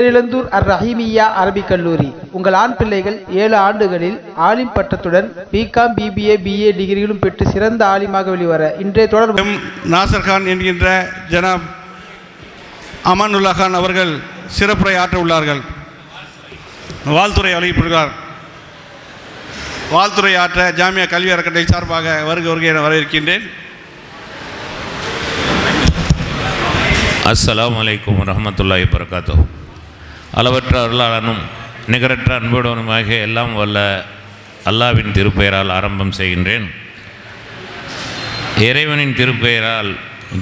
பேரிழந்தூர் அர் ரஹீமியா அரபிக் கல்லூரி. உங்கள் ஆண் பிள்ளைகள் ஏழு ஆண்டுகளில் ஆலிம் பட்டத்துடன் பிகாம் பிபிஏ பிஏ டிகிரிகளும் பெற்று சிறந்த ஆலிமாக வெளிவர இன்றைய தொடர் நாசர் கான் என்கின்ற ஜனாப் அமானுல்லா கான் அவர்கள் சிறப்புரை ஆற்ற உள்ளார்கள். வாழ்த்துறை அளிக்கப்படுகிறார் வாழ்த்துறை ஆற்ற ஜாமியா கல்வி அறக்கட்டளை சார்பாக வருக வருகை என வரவேற்கின்றேன். அஸ்ஸலாமு அலைக்கும் வரஹ்மத்துல்லாஹி வரகாத்தோ அளவற்ற அருளாளனும் நிகரற்ற அன்புடனுமாக எல்லாம் வல்ல அல்லாவின் திருப்பெயரால் ஆரம்பம் செய்கின்றேன். இறைவனின் திருப்பெயரால்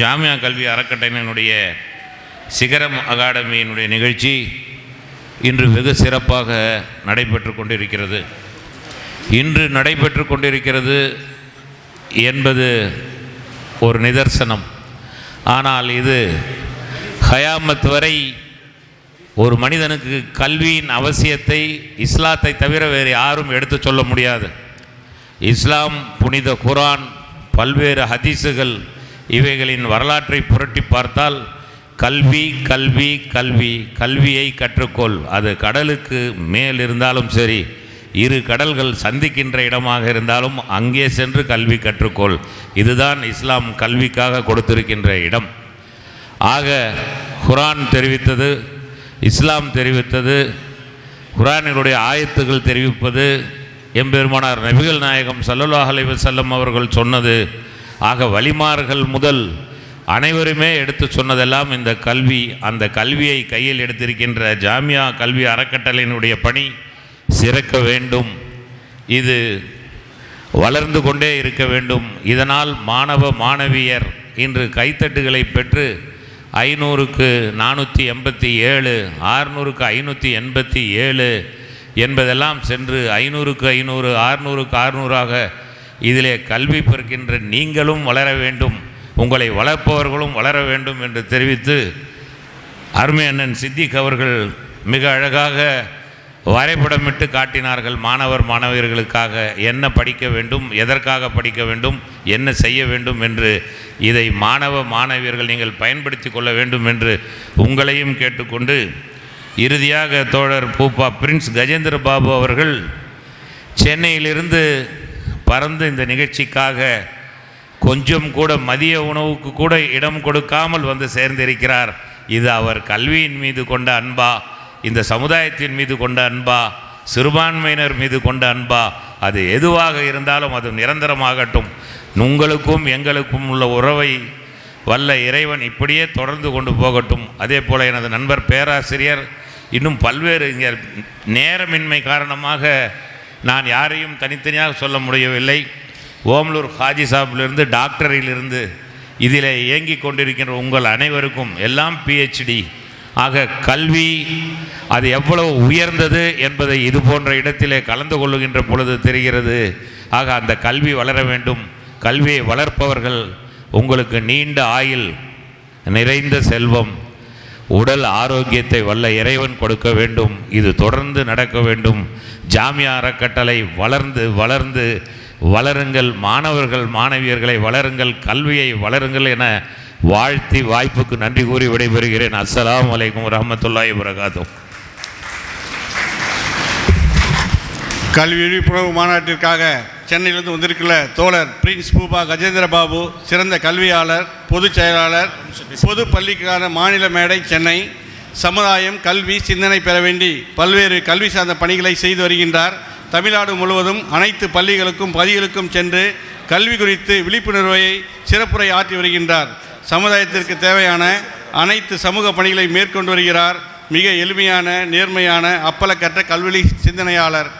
ஜாமியா கல்வி அறக்கட்டளையினுடைய சிகரம் அகாடமியினுடைய நிகழ்ச்சி இன்று வெகு சிறப்பாக நடைபெற்று கொண்டிருக்கிறது. இன்று நடைபெற்று கொண்டிருக்கிறது என்பது ஒரு நிதர்சனம். ஆனால் இது ஹயாமத் வரை ஒரு மனிதனுக்கு கல்வியின் அவசியத்தை இஸ்லாத்தை தவிர வேறு யாரும் எடுத்துச் சொல்ல முடியாது. இஸ்லாம் புனித குரான் பல்வேறு ஹதீஸுகள் இவைகளின் வரலாற்றை புரட்டி பார்த்தால் கல்வி கல்வி கல்வி கல்வியை கற்றுக்கொள். அது கடலுக்கு மேல் இருந்தாலும் சரி இரு கடல்கள் சந்திக்கின்ற இடமாக இருந்தாலும் அங்கே சென்று கல்வி கற்றுக்கொள். இதுதான் இஸ்லாம் கல்விக்காக கொடுத்திருக்கின்ற இடம். ஆக குரான் தெரிவித்தது இஸ்லாம் தெரிவித்தது குரானினுடைய ஆயத்துகள் தெரிவிப்பது எம்பெருமானார் நபிகள் நாயகம் ஸல்லல்லாஹு அலைஹி அவர்கள் சொன்னது. ஆக வழிமார்கள் முதல் அனைவருமே எடுத்து சொன்னதெல்லாம் இந்த கல்வி அந்த கல்வியை கையில் எடுத்திருக்கின்ற ஜாமியா கல்வி அறக்கட்டளையினுடைய பணி சிறக்க வேண்டும். இது வளர்ந்து கொண்டே இருக்க வேண்டும். இதனால் மாணவ மாணவியர் இன்று கைத்தட்டுகளை பெற்று ஐநூறுக்கு நானூற்றி எண்பத்தி ஏழு ஆறுநூறுக்கு ஐநூற்றி எண்பத்தி ஏழு என்பதெல்லாம் சென்று ஐநூறுக்கு ஐநூறு ஆறுநூறுக்கு ஆறுநூறாக இதிலே கல்வி பெறுகின்ற நீங்களும் வளர வேண்டும் உங்களை வளர்ப்பவர்களும் வளர வேண்டும் என்று தெரிவித்து அருமை அண்ணன் சித்திக் அவர்கள் மிக அழகாக வரைபடமிட்டு காட்டினார்கள் மாணவர் மாணவியர்களுக்காக என்ன படிக்க வேண்டும் எதற்காக படிக்க வேண்டும் என்ன செய்ய வேண்டும் என்று. இதை மாணவ மாணவியர்கள் நீங்கள் பயன்படுத்தி கொள்ள வேண்டும் என்று உங்களையும் கேட்டுக்கொண்டு இறுதியாக தோழர் பூப்பா பிரின்ஸ் கஜேந்திர பாபு அவர்கள் சென்னையிலிருந்து பறந்து இந்த நிகழ்ச்சிக்காக கொஞ்சம் கூட மதிய உணவுக்கு கூட இடம் கொடுக்காமல் வந்து சேர்ந்திருக்கிறார். இது அவர் கல்வியின் மீது கொண்ட அன்பா? இந்த சமுதாயத்தின் மீது கொண்ட அன்பா சிறுபான்மையினர் மீது கொண்ட அன்பா அது எதுவாக இருந்தாலும் அது நிரந்தரமாகட்டும். உங்களுக்கும் எங்களுக்கும் உள்ள உறவை வல்ல இறைவன் இப்படியே தொடர்ந்து கொண்டு போகட்டும். அதே போல் எனது நண்பர் பேராசிரியர் இன்னும் பல்வேறு இங்கே நேரமின்மை காரணமாக நான் யாரையும் தனித்தனியாக சொல்ல முடியவில்லை. ஓமலூர் ஹாஜி சாப்பிலிருந்து டாக்டரிலிருந்து இதில் இயங்கிக் கொண்டிருக்கின்ற உங்கள் அனைவருக்கும் எல்லாம் பிஹெச்டி ஆக கல்வி அது எவ்வளவு உயர்ந்தது என்பதை இது போன்ற இடத்திலே கலந்து கொள்ளுகின்ற பொழுது தெரிகிறது. ஆக அந்த கல்வி வளர வேண்டும். கல்வியை வளர்ப்பவர்கள் உங்களுக்கு நீண்ட ஆயில் நிறைந்த செல்வம் உடல் ஆரோக்கியத்தை வல்ல இறைவன் கொடுக்க வேண்டும். இது தொடர்ந்து நடக்க வேண்டும். ஜாமியா அறக்கட்டளை வளர்ந்து வளர்ந்து வளருங்கள். மாணவர்கள் மாணவியர்களை வளருங்கள். கல்வியை வளருங்கள் என வாழ்த்தி வாய்ப்புக்கு நன்றி கூறி விடைபெறுகிறேன். அஸ்லாம் வலைக்கம் ரஹமத்துல்லாய் வரகாத்துஹ் கல்வி விழிப்புணர்வு மாநாட்டிற்காக சென்னையிலிருந்து வந்திருக்கிற தோழர் பிரின்ஸ் பூபா கஜேந்திர பாபு சிறந்த கல்வியாளர் பொதுச் செயலாளர் பொது பள்ளிக்கான மாநில மேடை சென்னை சமுதாயம் கல்வி சிந்தனை பெற வேண்டி பல்வேறு கல்வி சார்ந்த பணிகளை செய்து வருகின்றார். தமிழ்நாடு முழுவதும் அனைத்து பள்ளிகளுக்கும் பதிகளுக்கும் சென்று கல்வி குறித்து விழிப்புணர்வை சிறப்புரை ஆற்றி வருகின்றார். சமுதாயத்திற்கு தேவையான அனைத்து சமூக பணிகளை மேற்கொண்டு வருகிறார் மிக எளிமையான நேர்மையான அப்பலக்கற்ற கல்வி சிந்தனையாளர்.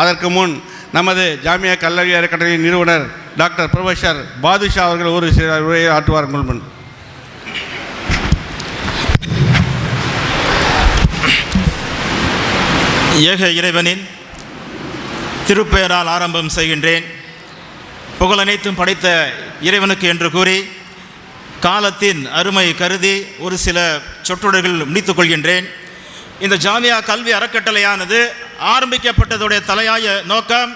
அதற்கு முன் நமது ஜாமியா கல்லவி அறக்கட்டளையின் நிறுவனர் டாக்டர் ப்ரொஃபஸர் பாதுஷா அவர்கள் ஒரு சில உரையை ஆற்றுவார் முன். ஏக இறைவனின் திருப்பெயரால் ஆரம்பம் செய்கின்றேன். புகழ் அனைத்தும் படைத்த இறைவனுக்கு என்று கூறி காலத்தின் அருமை கருதி ஒரு சில சொற்றொடர்கள் முடித்துக் கொள்கின்றேன். இந்த ஜாமியா கல்வி அறக்கட்டளையானது ஆரம்பிக்கப்பட்டதுடைய தலையாய நோக்கம்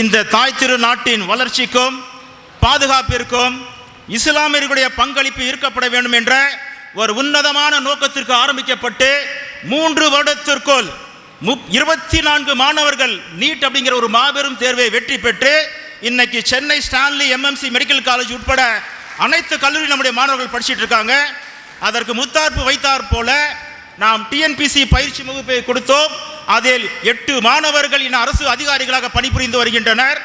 இந்த தாய் திருநாட்டின் வளர்ச்சிக்கும் பாதுகாப்பிற்கும் இஸ்லாமியர்களுடைய பங்களிப்பு ஈர்க்கப்பட வேண்டும் என்ற ஒரு உன்னதமான நோக்கத்திற்கு ஆரம்பிக்கப்பட்டு மூன்று வருடத்திற்குள் முப் இருபத்தி நான்கு மாணவர்கள் நீட் அப்படிங்கிற ஒரு மாபெரும் தேர்வை வெற்றி பெற்று இன்னைக்கு Chennai Stanley MMC medical college உட்பட அனைத்து கல்லூரி நம்முடைய மாணவர்கள் படிச்சிட்டு இருக்காங்க. அதற்கு முத்தார்ப்பு வைத்தார் போல நாம் டிஎன்பிசி பயிற்சி வகுப்பை கொடுத்தோம். அதில் எட்டு மாணவர்கள் இன அரசு அதிகாரிகளாக பணிபுரிந்து வருகின்றனர்.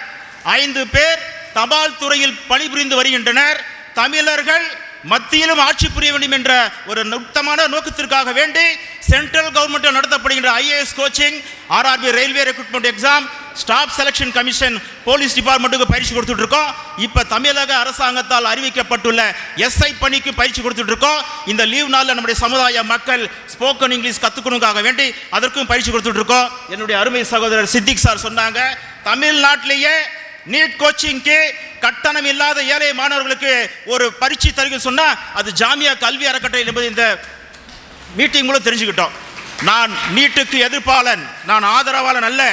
ஐந்து பேர் தபால் துறையில் பணிபுரிந்து வருகின்றனர். தமிழர்கள் மத்தியிலும் ஆட்சி புரிய வேண்டும் என்ற ஒரு நுட்பமான நோக்கத்திற்காக வேண்டி central government நடத்தப்படுகின்ற IAS coaching RRB railway recruitment exam staff selection commission police டிபார்ட்மெண்ட்டுக்கு பயிற்சி கொடுத்துட்டு இருக்கோம் இப்போ தமிழக அரசாங்கத்தால் அறிவிக்கப்பட்டுள்ள எஸ்ஐ பணிக்கு பயிற்சி கொடுத்துட்டு இருக்கோம் இந்த லீவ் நாளில் நம்முடைய சமுதாய மக்கள் ஸ்போக்கன் இங்கிலீஷ் கற்றுக்கணுக்காக வேண்டி அதற்கும் பயிற்சி கொடுத்துட்டு இருக்கோம் என்னுடைய அருமை சகோதரர் சித்திக் சார் சொன்னாங்க தமிழ்நாட்டிலேயே நீட் கோச்சிங்க்கு கட்டணம் இல்லாத ஏழை மாணவர்களுக்கு ஒரு பரீட்சை தருக சொன்னால் அது ஜாமியா கல்வி அறக்கட்டளை என்பது இந்த மீட்டிங் மூலம் தெரிஞ்சுக்கிட்டோம். நான் நீட்டுக்கு எதிர்ப்பாளன் நான் ஆதரவாளன் அல்ல.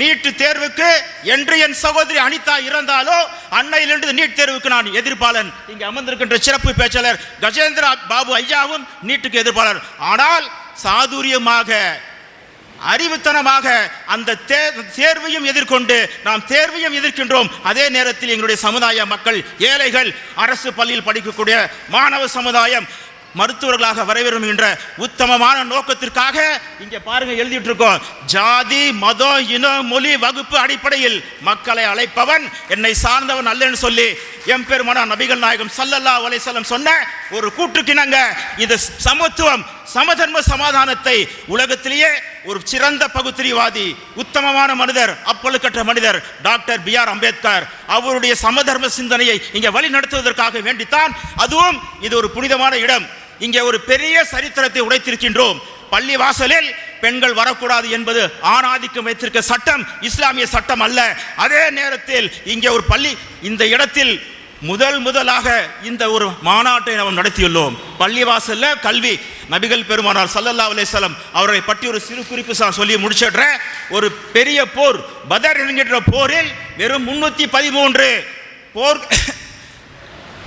நீட்டு தேர்வுக்கு என்று என் சகோதரி அனிதா இறந்தாலோ அன்னையிலிருந்து நீட் தேர்வுக்கு நான் எதிர்ப்பாளன். இங்கே அமர்ந்திருக்கின்ற சிறப்பு பேச்சாளர் கஜேந்திர பாபு ஐயாவும் நீட்டுக்கு எதிர்ப்பாளர். ஆனால் சாதுரியமாக அறிவுத்தனமாக அந்த தேர்வையும் எதிர்கொண்டு நாம் தேர்வையும் எதிர்க்கின்றோம். அதே நேரத்தில் எங்களுடைய சமுதாய மக்கள் ஏழைகள் அரசு பள்ளியில் படிக்கக்கூடிய மாணவ சமுதாயம் மருத்துவர்களாக வரவேறும் என்ற உத்தமமான நோக்கத்திற்காக இங்கே பாருங்க எழுதிட்டு இருக்கோம் ஜாதி மதம் இனம் மொழி வகுப்பு அடிப்படையில் மக்களை அழைப்பவன் என்னை சார்ந்தவன் அல்லன்னு சொல்லி எம்பெருமான நபிகள் நாயகம் சல்லல்லா அலைசல்லம் சொன்ன ஒரு கூற்றுக்கிணங்க. இந்த சமத்துவம் சமதர்ம சமாதானத்தை உலகத்திலேயே ஒரு சிறந்த பகுத்தறிவாதி உத்தமமான மனிதர் அப்பழுக்கற்ற மனிதர் டாக்டர் பி ஆர் அம்பேத்கர். அவருடைய சமதர்ம சிந்தனையை இங்கே வழி நடத்துவதற்காக வேண்டித்தான். அதுவும் இது ஒரு புனிதமான இடம். இங்கே ஒரு பெரிய சரித்திரத்தை உடைத்திருக்கின்றோம். பள்ளி வாசலில் பெண்கள் வரக்கூடாது என்பது ஆணாதிக்கம் வைத்திருக்க சட்டம் இஸ்லாமிய சட்டம் அல்ல. அதே நேரத்தில் இங்கே ஒரு பள்ளி இந்த இடத்தில் முதல் முதலாக இந்த ஒரு மாநாட்டை நாம் நடத்தியுள்ளோம். பள்ளிவாசல்ல கல்வி நபிகள் பெருமானார் சல்லல்லா அலைஹிஸ்ஸலாம் அவரை பற்றி ஒரு சிறு குறிப்பு நான் சொல்லி முடிச்சிடுறேன். ஒரு பெரிய போர் பதர் என்கின்ற போரில் வெறும் முன்னூத்தி பதிமூன்று போர்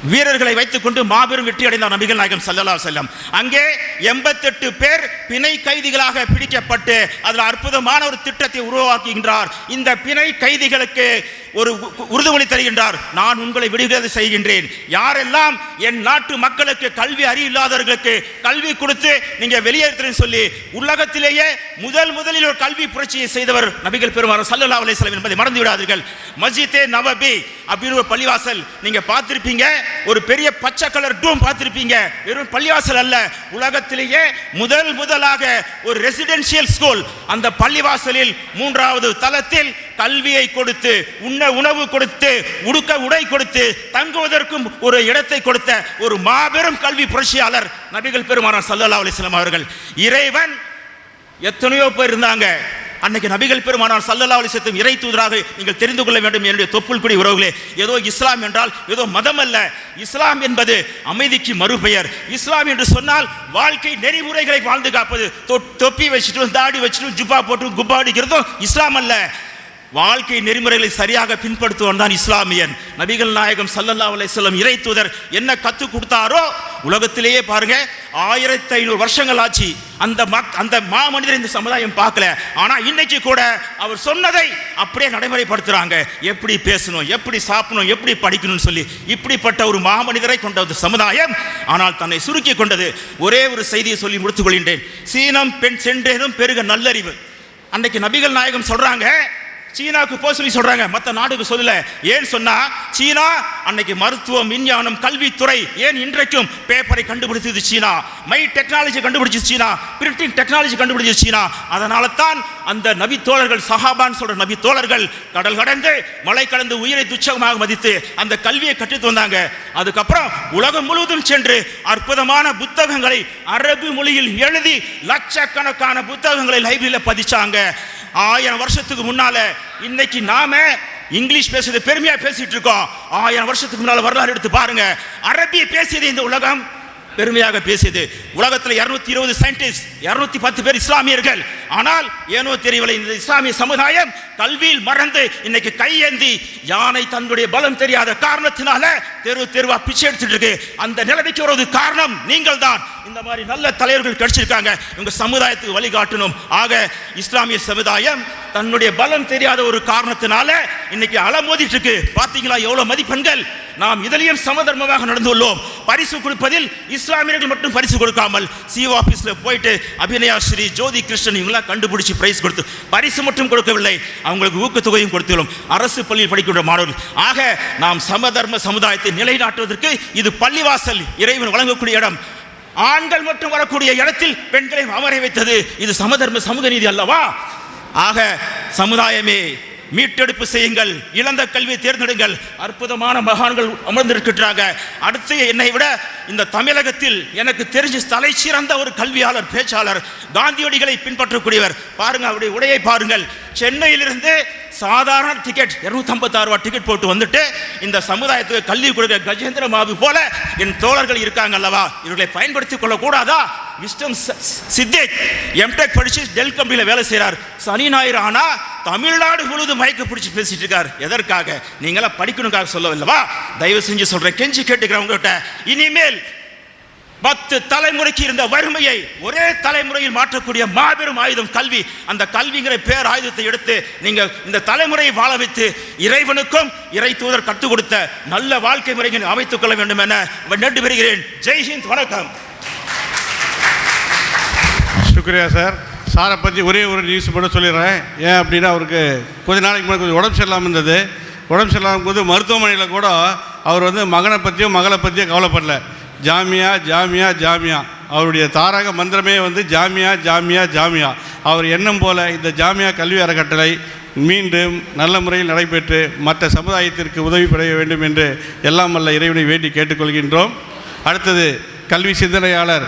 வீரர்களை வைத்துக்கொண்டு மாபெரும் வெற்றி அடைந்தார் நபிகள் நாயகம் சல்லல்லா செல்லம் அங்கே எண்பத்தெட்டு பேர் பிணை கைதிகளாக பிடிக்கப்பட்டு அதில் அற்புதமான ஒரு திட்டத்தை உருவாக்குகின்றார். இந்த பிணை கைதிகளுக்கு ஒரு உ- உறுதிமொழி தருகின்றார். நான் உங்களை விடுகிறது செய்கின்றேன். யாரெல்லாம் என் நாட்டு மக்களுக்கு கல்வி அறிவு இல்லாதவர்களுக்கு கல்வி கொடுத்து நீங்கள் வெளியேற்றுன்னு சொல்லி உலகத்திலேயே முதல் முதலில் ஒரு கல்வி புரட்சியை செய்தவர் நபிகள் பெருமாள் சல்லல்லா அலிஸ்லாம் என்பதை மறந்து விடாதீர்கள் மஸ்ஜிதே நவபி அப்படின்னு ஒரு பள்ளிவாசல் நீங்கள் பார்த்திருப்பீங்க. ஒரு பெரிய பச்சை கலர் டூம் பார்த்திருப்பீங்க. வெறும் பள்ளிவாசல் அல்ல. உலகத்திலேயே முதல் முதலாக ஒரு ரெசிடென்ஷியல் ஸ்கூல் அந்த பள்ளிவாசலில் மூன்றாவது தளத்தில் கல்வியை கொடுத்து உண்ண உணவு கொடுத்து உடுக்க உடை கொடுத்து தங்குவதற்கும் ஒரு இடத்தை கொடுத்த ஒரு மாபெரும் கல்வி புரட்சியாளர் நபிகள் பெருமானார் சல்லா அலிஸ்லாம் அவர்கள். இறைவன் எத்தனையோ பேர் இருந்தாங்க. அன்னைக்கு நபிகள் பெருமானார் சல்லல்லா அலிசத்தும் இறை தூதராக நீங்கள் தெரிந்து கொள்ள வேண்டும் என்னுடைய தொப்புள் குடி உறவுகளே. ஏதோ இஸ்லாம் என்றால் ஏதோ மதம் அல்ல. இஸ்லாம் என்பது அமைதிக்கு மறுபெயர். இஸ்லாம் என்று சொன்னால் வாழ்க்கை நெறிமுறைகளை வாழ்ந்து காப்பது. தொ- தொப்பி வச்சுட்டும் தாடி வச்சுட்டும் ஜுப்பா போட்டும் குப்பா அடிக்கிறதும் இஸ்லாம் அல்ல. வாழ்க்கை நெறிமுறைகளை சரியாக பின்பற்றுவன் தான் இஸ்லாமியன். நபிகள் நாயகம் சல்லல்லா அலைஹிஸ்ஸலாம் இறை தூதர் என்ன கத்து கொடுத்தாரோ உலகத்திலேயே பாருங்க ஆயிரத்தி ஐநூறு வருஷங்கள் ஆச்சு. அந்த மக் அந்த மாமனிதர் இந்த சமுதாயம் பார்க்கல. ஆனால் இன்னைக்கு கூட அவர் சொன்னதை அப்படியே நடைமுறைப்படுத்துகிறாங்க எப்படி பேசணும் எப்படி சாப்பிடணும் எப்படி படிக்கணும்னு சொல்லி இப்படிப்பட்ட ஒரு மாமனிதரை கொண்ட ஒரு சமுதாயம் ஆனால் தன்னை சுருக்கி கொண்டது. ஒரே ஒரு செய்தியை சொல்லி முடித்துக் கொள்கின்றேன். சீனம் பெண் சென்றேனும் பெருக நல்லறிவு. அன்னைக்கு நபிகள் நாயகம் சொல்கிறாங்க சீனாவுக்கு போக சொல்லி சொல்றாங்க. மற்ற நாடுக்கு சொல்லல. ஏன் சொன்னா சீனா அன்னைக்கு மருத்துவம் விஞ்ஞானம் கல்வித்துறை ஏன் இன்றைக்கும் பேப்பரை கண்டுபிடிச்சது சீனா? மை டெக்னாலஜி கண்டுபிடிச்சது சீனா. பிரிண்டிங் டெக்னாலஜி கண்டுபிடிச்சது சீனா. அதனால தான் அந்த நபித்தோழர்கள் சஹாபான் சொல்ற நபித்தோழர்கள் கடல் கடந்து மலை கடந்து உயிரை துச்சகமாக மதித்து அந்த கல்வியை கற்றுத்து வந்தாங்க அதுக்கப்புறம் உலகம் முழுவதும் சென்று அற்புதமான புத்தகங்களை அரபு மொழியில் எழுதி லட்சக்கணக்கான புத்தகங்களை லைப்ரரியில் பதிச்சாங்க. ஆயிரம் வருஷத்துக்கு முன்னால இன்னைக்கு நாம இங்கிலீஷ் பேசுறது பெருமையா பேசிட்டு இருக்கோம். ஆயிரம் வருஷத்துக்கு முன்னால வரலாறு எடுத்து பாருங்க. அரபிய பேசியது இந்த உலகம். பெருமையாக பேசியது. உலகத்தில் இருநூத்தி இருபது சயின்டிஸ்ட் இருநூத்தி பத்து பேர் இஸ்லாமியர்கள். ஆனால் ஏனோ தெரியவில்லை இந்த இஸ்லாமிய சமுதாயம் கல்வியில் மறந்து இன்னைக்கு கையேந்தி யானை தன்னுடைய பலம் தெரியாத காரணத்தினால தெரு தெருவா பிச்சை எடுத்துட்டு இருக்கு. அந்த நிலைமைக்கு வருவது காரணம் நீங்கள் தான் இந்த மாதிரி நல்ல தலைவர்கள் கிடைச்சிருக்காங்க. உங்க சமுதாயத்துக்கு வழிகாட்டணும். ஆக இஸ்லாமிய சமுதாயம் தன்னுடைய பலம் தெரியாத ஒரு காரணத்தினால இன்னைக்கு அலமோதிட்டு இருக்கு பாத்தீங்களா எவ்வளவு மதிப்பெண்கள்? நாம் இதிலையும் சமதர்மமாக நடந்து உள்ளோம் பரிசு கொடுப்பதில் இஸ்லாமியர்கள் மட்டும் பரிசு கொடுக்காமல் சிஓ ஆஃபீஸில் போயிட்டு அபிநயா ஸ்ரீ ஜோதி கிருஷ்ணன் இவங்களாம் கண்டுபிடிச்சி பிரைஸ் கொடுத்து பரிசு மட்டும் கொடுக்கவில்லை அவங்களுக்கு ஊக்கத்தொகையும் கொடுத்துள்ளோம். அரசு பள்ளியில் படிக்கின்ற மாணவர்கள். ஆக நாம் சமதர்ம சமுதாயத்தை நிலைநாட்டுவதற்கு இது பள்ளிவாசல் இறைவன் வழங்கக்கூடிய இடம். ஆண்கள் மட்டும் வரக்கூடிய இடத்தில் பெண்களை அமர வைத்தது. இது சமதர்ம சமூக நீதி அல்லவா? ஆக சமுதாயமே மீட்டெடுப்பு செய்யுங்கள் இழந்த கல்வியை தேர்ந்தெடுங்கள். அற்புதமான மகான்கள் அமர்ந்திருக்கிறாங்க அடுத்து என்னை விட இந்த தமிழகத்தில் எனக்கு தெரிஞ்சு தலை சிறந்த ஒரு கல்வியாளர் பேச்சாளர் காந்தியடிகளை பின்பற்றக்கூடியவர். பாருங்கள் அவருடைய உடையை பாருங்கள். சென்னையிலிருந்து சாதாரண டிக்கெட் இருநூத்தம்பத்தாறு ரூபா டிக்கெட் போட்டு வந்துட்டு இந்த சமுதாயத்துக்கு கல்வி கொடுக்க கஜேந்திர மாவு போல என் தோழர்கள் இருக்காங்க அல்லவா? இவர்களை பயன்படுத்திக் கொள்ளக்கூடாதா? விஸ்டம் சித்தேஷ் எம்டெக் படிச்சு டெல் கம்பெனியில் வேலை செய்கிறார் சனி ஞாயிறு ஆனா தமிழ்நாடு முழுது மயக்க பிடிச்சி பேசிட்டு இருக்கார். எதற்காக? நீங்களாம் படிக்கணுக்காக சொல்லவில்லவா தயவு செஞ்சு சொல்கிறேன் கெஞ்சி கேட்டுக்கிறேன் இனிமேல் பத்து தலைமுறைக்கு இருந்த வறுமையை ஒரே தலைமுறையில் மாற்றக்கூடிய மாபெரும் ஆயுதம் கல்வி. அந்த கல்விங்கிற பேர் ஆயுதத்தை எடுத்து நீங்கள் இந்த தலைமுறையை வாழ வைத்து இறைவனுக்கும் இறை தூதர் கற்றுக் கொடுத்த நல்ல வாழ்க்கை முறையை அமைத்துக் கொள்ள வேண்டும் என நட்டு பெறுகிறேன் ஜெய்ஹிந்த் வணக்கம். சுக்ரியா சார்? சாரை பற்றி ஒரே ஒரு நியூஸ் மட்டும் சொல்லிடுறேன். ஏன் அப்படின்னா அவருக்கு கொஞ்ச நாளைக்கு முன்னாடி கொஞ்சம் உடம்பு சரியில்லாமல் இருந்தது. உடம்பு சரியில்லாமல் போது மருத்துவமனையில் கூட அவர் வந்து மகனை பற்றியோ மகளை பற்றியோ கவலைப்படல. ஜாமியா ஜாமியா ஜாமியா. அவருடைய தாரக மந்திரமே வந்து ஜாமியா ஜாமியா ஜாமியா. அவர் எண்ணம் போல இந்த ஜாமியா கல்வி அறக்கட்டளை மீண்டும் நல்ல முறையில் நடைபெற்று மற்ற சமுதாயத்திற்கு உதவி பெற வேண்டும் என்று எல்லாம் வல்ல இறைவனை வேண்டி கேட்டுக்கொள்கின்றோம். அடுத்தது கல்வி சிந்தனையாளர்